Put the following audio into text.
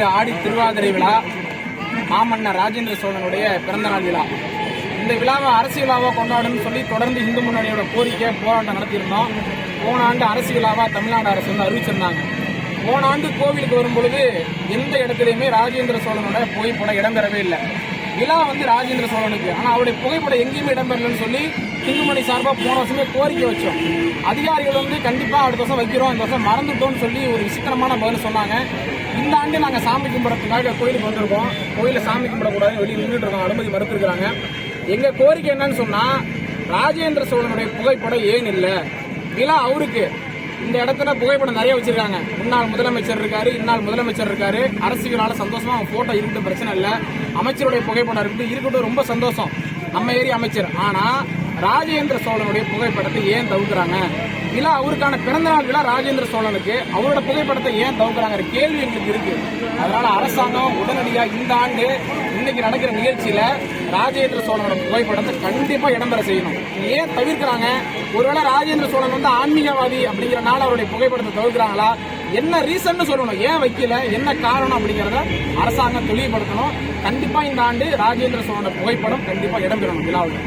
இன்று ஆடி திருவாதிரை விழா மாமன்னர் ராஜேந்திர சோழனுடைய பிறந்தநாள் விழா. இந்த விழாவை அரசியலாவாக விழாவாக சொல்லி தொடர்ந்து இந்து முன்னணியோட கோரிக்கை போராட்டம் நடத்தியிருந்தோம். போன ஆண்டு அரசு தமிழ்நாடு அரசு வந்து அறிவிச்சிருந்தாங்க. போன ஆண்டு கோவிலுக்கு வரும்பொழுது எந்த இடத்துலையுமே ராஜேந்திர சோழனோட புகைப்படம் இடம்பெறவே இல்லை. விழா வந்து ராஜேந்திர சோழனுக்கு. ஆனால் அவருடைய புகைப்படம் எங்கேயுமே இடம்பெறலன்னு சொல்லி இந்துமணி சார்பாக போன வருஷமே கோரிக்கை வச்சோம். அதிகாரிகள் வந்து கண்டிப்பாக அடுத்த வருஷம் வைக்கிறோம் இந்த வருஷம் மறந்துட்டோம்னு சொல்லி ஒரு விசித்திரமான பதில் சொன்னாங்க. இந்த ஆண்டு நாங்கள் சாமி கும்பிட்றதுக்காக கோயிலுக்கு வந்திருக்கோம். கோயிலில் சாமி கும்பிடக்கூடாதுன்னு வெளியே நின்றுட்டு இருக்கோம் அனுமதி மறுத்துருக்குறாங்க. எங்கள் கோரிக்கை என்னன்னு சொன்னால் ராஜேந்திர சோழனுடைய புகைப்படம் ஏன் இல்லை? விழா அவருக்கு. இந்த இடத்துல புகைப்படம் நிறைய வச்சிருக்காங்க. முன்னாள் முதலமைச்சர் இருக்காரு இந்நாள் முதலமைச்சர் இருக்காரு. அரசியலால சந்தோஷமா அவங்க போட்டோ இருக்கட்டும் பிரச்சனை இல்லை. அமைச்சருடைய புகைப்படம் இருக்கட்டும் இருக்கட்டும் ரொம்ப சந்தோஷம். நம்ம ஏரியா அமைச்சர். ஆனா ராஜேந்திர சோழனுடைய புகைப்படத்தை ஏன் தவிர்க்கிறாங்க? விழா அவருக்கான பிறந்தநாள் விழா ராஜேந்திர சோழனுக்கு. அவரோட புகைப்படத்தை ஏன் தவிர்க்கிறாங்கிற கேள்வி எங்களுக்கு இருக்கு. அதனால அரசாங்கம் உடனடியா இந்த ஆண்டு இன்னைக்கு நடக்கிற நிகழ்ச்சியில ராஜேந்திர சோழனோட புகைப்படத்தை கண்டிப்பா இடம்பெற செய்யணும். ஏன் தவிர்க்கிறாங்க? ஒருவேளை ராஜேந்திர சோழன் வந்து ஆன்மீகவாதி அப்படிங்கிறனால அவருடைய புகைப்படத்தை தவிர்க்கிறாங்களா? என்ன ரீசன் சொல்லணும். ஏன் வைக்கல? என்ன காரணம் அப்படிங்கறத அரசாங்கம் தெளிவுபடுத்தணும். கண்டிப்பா இந்த ஆண்டு ராஜேந்திர சோழனோட புகைப்படம் கண்டிப்பா இடம்பெறணும் விழாவில்.